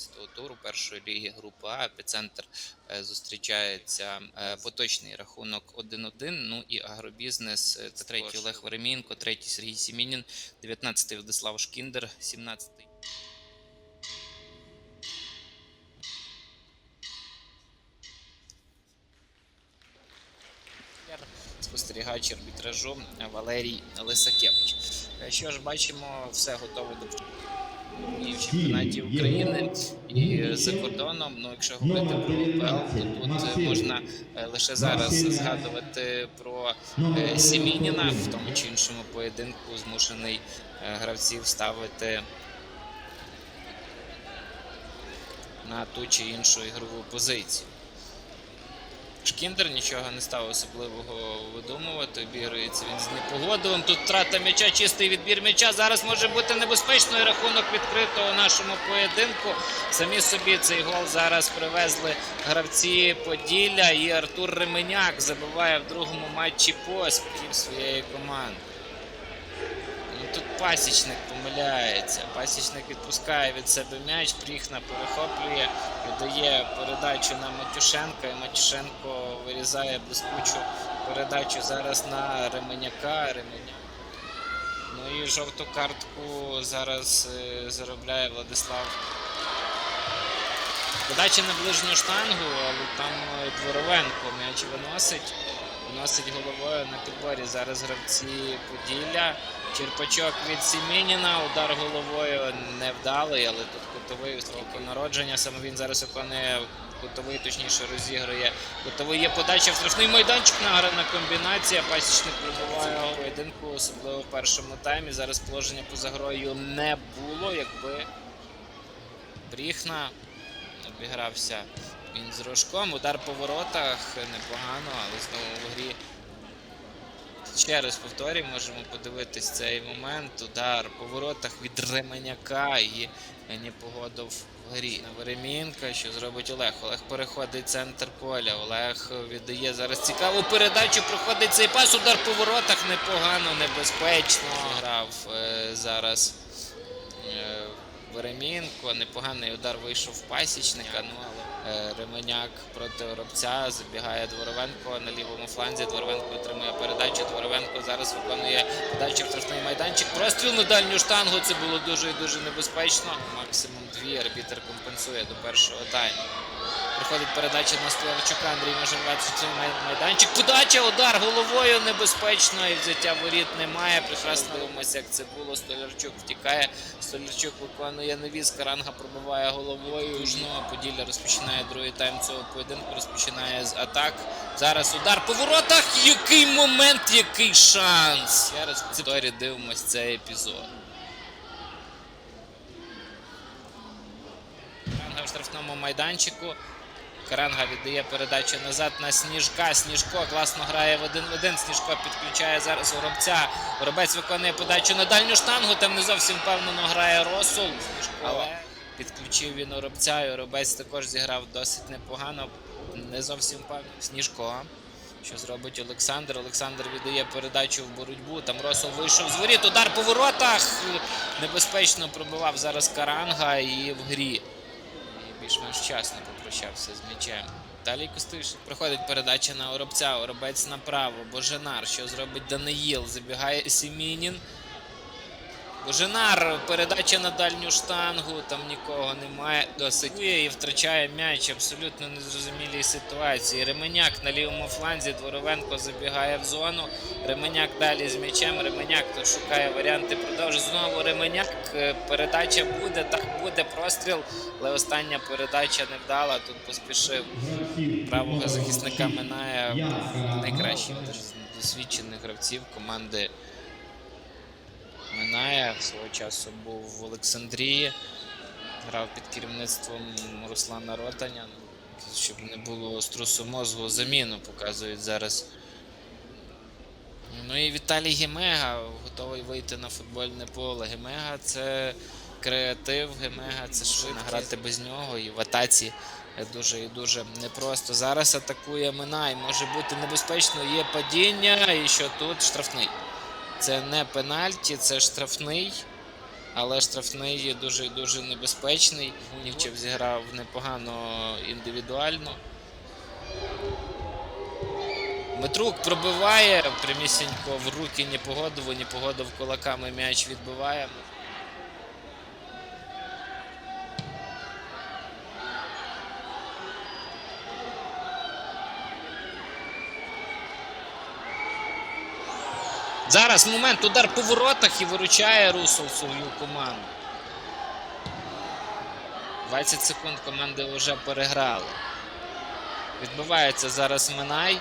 11-го туру першої ліги групи А. Епіцентр е, зустрічається е, поточний рахунок 1-1. Ну і агробізнес. е, Це третій Олег Веремінко, третій Сергій Сімінін, 19-й Владислав Шкіндер, 17-й. Спостерігач арбітражу Валерій Лисакевич. Що ж, бачимо, все готове до і в чемпіонаті України і за кордоном. Ну, якщо говорити про УПЛ, то тут е, можна е, лише зараз згадувати про е, Сімініна. В тому чи іншому поєдинку змушений гравців ставити на ту чи іншу ігрову позицію. Шкіндер нічого не став особливого видумувати. Обігрується він з непогодовим. Тут втрата м'яча, чистий відбір м'яча. Зараз може бути небезпечною рахунок відкритого нашому поєдинку. Самі собі цей гол зараз привезли гравці Поділля. І Артур Ременяк забиває в другому матчі поспіхів своєї команди. Тут пасічник помиляється. Пасічник відпускає від себе м'яч, Пріхна перехоплює, віддає передачу на Матюшенка, і Матюшенко вирізає блискучу передачу зараз на Ременяка. Ременяк. Ну і жовту картку зараз е, заробляє Владислав. Подача на ближню штангу, але там е, Дворовенко м'яч виносить. Виносить головою на підборі. Зараз гравці Поділля. Черпачок від Сімініна. Удар головою невдалий, але тут кутовий строку народження. Саме він зараз виконує кутовий, точніше розігрує. Кутовий є подача в штрафний майданчик. Награна комбінація. Пасічник пробуває у поєдинку, особливо в першому таймі. Зараз положення поза грою не було, якби Бріхна обігрався він з рожком. Удар по воротах непогано, але знову в грі. Ще раз повторюю, можемо подивитись цей момент. Удар по воротах від Ременяка і Непогодов в грі. Веремінка, що зробить Олег. Олег переходить центр поля. Олег віддає зараз цікаву передачу. Проходить цей пас. Удар по воротах непогано, небезпечно. Грав е, зараз Веремінко. Непоганий удар вийшов в пасічника. Ну але е, Ременяк проти Оробця. Забігає Дворовенко на лівому фланзі. Дворовенко отримує передачу. Дворовенко зараз виконує подачу в штрафний майданчик. Простріл на дальню штангу. Це було дуже і дуже небезпечно. Максимум дві. Арбітер компенсує до першого тайму. Приходить передача на Столярчука. Андрій май- майданчик. Подача, удар головою небезпечно. І взяття воріт немає. Прекрасно дивимося, як це було. Столярчук втікає. Столярчук виконує навіс. Каранга пробиває головою. Жно Поділля розпочинає другий тайм цього поєдинку. Розпочинає з атак. Зараз удар по воротах. Який момент, який шанс! Ще раз повторі дивимось цей епізод. Штрафному майданчику. Каранга віддає передачу назад на Сніжка. Сніжко класно грає в один в один. Сніжко підключає зараз Воробця. Воробець виконує подачу на дальню штангу. Там не зовсім впевнено грає Росул. Але підключив він Воробця. І Воробець також зіграв досить непогано. Не зовсім впевнено. Сніжко. Що зробить Олександр? Олександр віддає передачу в боротьбу. Там Росул вийшов з воріт. Удар по воротах. Небезпечно пробивав зараз Каранга і в грі. Більш-менш вчасно попрощався з м'ячем. Далі Костиш. Проходить передача на Оробця. Оробець направо. Боженар. Що зробить Даниїл? Забігає Сімінін. Боженар. Передача на дальню штангу. Там нікого немає. Досить і втрачає м'яч. Абсолютно незрозумілій ситуації. Ременяк на лівому фланзі. Дворовенко забігає в зону. Ременяк далі з м'ячем. Ременяк тут шукає варіанти. Продовжує знову Ременяк. Е, Передача буде. Так буде простріл. Але остання передача не вдала. Тут поспішив правого захисника минає найкращий досвідчених гравців команди. Минає свого часу був в Олександрії, грав під керівництвом Руслана Ротаня. Щоб не було струсу мозгу, заміну показують зараз. Ну і Віталій Гемега готовий вийти на футбольне поле. Гемега це креатив, Гемега це швидкість. Грати без нього і в атаці дуже і дуже непросто. Зараз атакує Минай. Може бути небезпечно. Є падіння, і що тут штрафний. Це не пенальті, це штрафний. Але штрафний є дуже дуже небезпечний. Нівчев зіграв непогано індивідуально. Дмитрук пробиває прямісінько в руки Непогодову, Непогодов кулаками м'яч відбиває. Зараз момент, удар по воротах і виручає Русов свою команду. 20 секунд команди вже переграли. Відбивається зараз Минай.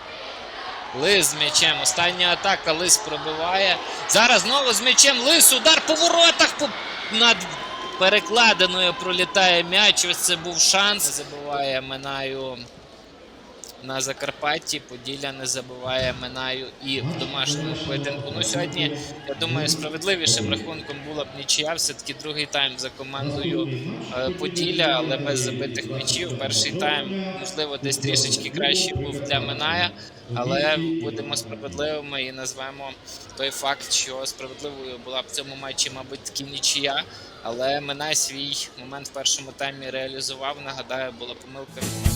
Лис з м'ячем. Остання атака. Лис пробиває. Зараз знову з м'ячем Лис. Удар по воротах. По... Над перекладиною пролітає м'яч. Ось це був шанс. Забиває Минаю на Закарпатті. Поділля не забиває Минаю і в домашньому поєдинку. Ну сьогодні, я думаю, справедливішим рахунком була б нічия. Все-таки другий тайм за командою е, Поділля, але без забитих м'ячів. Перший тайм, можливо, десь трішечки кращий був для Миная. Але будемо справедливими і назвемо той факт, що справедливою була б в цьому матчі, мабуть, таки нічия. Але Минай свій момент в першому таймі реалізував. Нагадаю, була помилка.